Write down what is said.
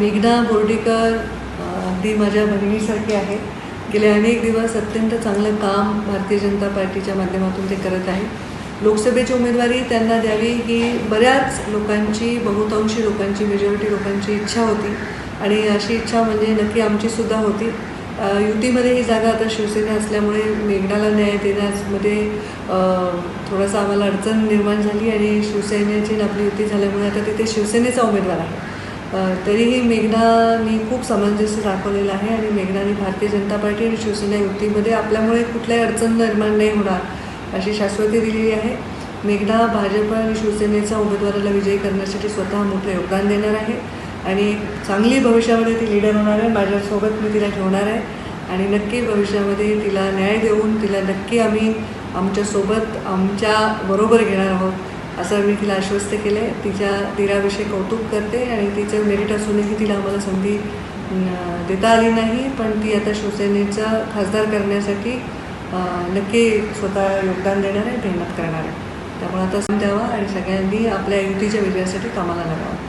मेघना बोर्डीकर अगदी माझ्या बहिणीसारखी आहे गेले अनेक दिवस अत्यंत चांगलं काम भारतीय जनता पार्टीच्या माध्यमातून ते करत आहे लोकसभेची उमेदवारी त्यांना द्यावी ही बऱ्याच लोकांची बहुतांशी लोकांची मेजॉरिटी लोकांची इच्छा होती. आणि अशी इच्छा म्हणजे नक्की आमचीसुद्धा होती. युतीमध्ये ही जागा आता शिवसेना असल्यामुळे मेघनाला न्याय देण्यामध्ये थोडासा आम्हाला अडचण निर्माण झाली आणि शिवसेनेची आपली युती झाल्यामुळे आता तिथे शिवसेनेचा उमेदवार आहे. तरीही मेघनानी खूप सामंजस्य दाखवलेलं आहे आणि मेघनाने भारतीय जनता पार्टी आणि शिवसेना युतीमध्ये आपल्यामुळे कुठल्याही अडचण निर्माण नाही होणार अशी शाश्वती दिलेली आहे. मेघना भाजप आणि शिवसेनेचा उमेदवाराला विजयी करण्यासाठी स्वतः मोठं योगदान देणार आहे आणि चांगली भविष्यामध्ये ती लीडर होणार आहे माझ्यासोबत मी तिला ठेवणार आहे आणि नक्की भविष्यामध्ये तिला न्याय देऊन तिला नक्की आम्ही आमच्यासोबत आमच्या बरोबर घेणार आहोत. असं मी तिला आश्वस्त केलं आहे तिच्या तिराविषयी कौतुक करते आणि तिचं मेरिट असूनही तिला आम्हाला संधी देता आली नाही पण ती आता शिवसेनेचा खासदार करण्यासाठी नक्की स्वतः योगदान देणार आहे मेहनत करणार आहे. त्यामुळे आता द्यावा आणि सगळ्यांनी आपल्या युतीच्या विजयासाठी कामाला लागावं.